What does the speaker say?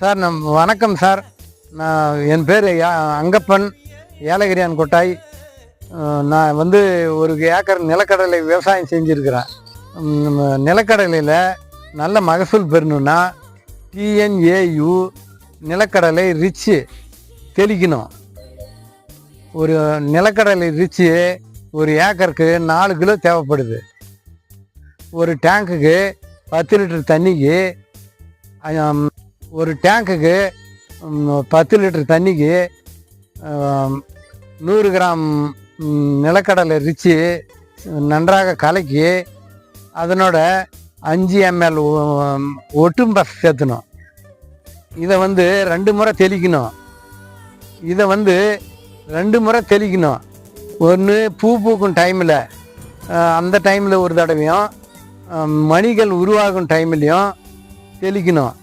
Sir நம் வணக்கம் sir. நான் என் பேர் அங்கப்பன் ஏலகிரியான் கொட்டாய். நான் வந்து ஒரு ஏக்கர் நிலக்கடலை விவசாயம் செஞ்சுருக்கிறேன். நிலக்கடலையில் நல்ல மகசூல் பெறணுன்னா டிஎன்ஏயு நிலக்கடலை ரிச்சு தெளிக்கணும். ஒரு நிலக்கடலை ரிச்சு ஒரு ஏக்கருக்கு நாலு கிலோ தேவைப்படுது. ஒரு டேங்க்குக்கு பத்து லிட்டர் தண்ணிக்கு ஒரு டேங்குக்கு பத்து லிட்டர் தண்ணிக்கு நூறு கிராம் நிலக்கடலை ரிச்சு நன்றாக கலக்கி அதனோட அஞ்சு எம்எல் ஒட்டும் பஸ் சேர்த்தணும். இதை வந்து ரெண்டு முறை தெளிக்கணும். இதை வந்து ரெண்டு முறை தெளிக்கணும். ஒன்று பூ பூக்கும் டைமில் அந்த டைமில் ஒரு தடவையும் மணிகள் உருவாகும் டைம்லையும் தெளிக்கணும்.